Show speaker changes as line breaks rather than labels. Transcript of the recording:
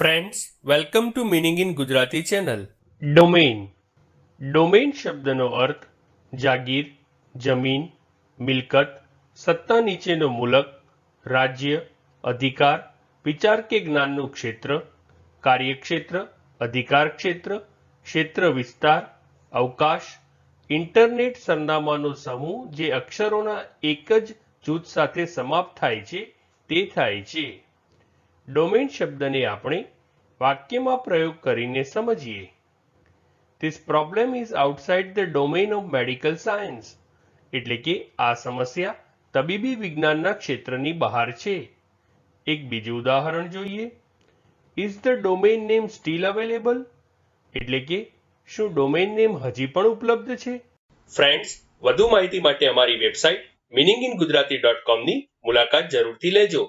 Friends welcome to meaning in Gujarati channel domain domain શબ્દનો અર્થ જાગીર, જમીન, મિલકત, સત્તા નીચેનો મુલક, રાજ્ય, અધિકાર, વિચાર કે જ્ઞાનનું ક્ષેત્ર, કાર્યક્ષેત્ર, અધિકાર ક્ષેત્ર ક્ષેત્ર વિસ્તાર, અવકાશ, ઇન્ટરનેટ સરનામાનો સમૂહ જે અક્ષરોના એક જ જૂથ સાથે સમાપ્ત થાય છે, તે થાય છે. ડોમેન શબ્દને આપણે વાક્યમાં પ્રયોગ કરીને સમજીએ. This problem is outside the domain of medical science એટલે કે આ સમસ્યા તબીબી વિજ્ઞાનના ક્ષેત્રની બહાર છે. એક બીજું ઉદાહરણ જોઈએ. Is the domain name still available એટલે કે શું ડોમેન નેમ હજી પણ ઉપલબ્ધ છે? ફ્રેન્ડ્સ વધુ માહિતી માટે અમારી website meaning in Gujarati dot કોમની મુલાકાત જરૂરથી લેજો.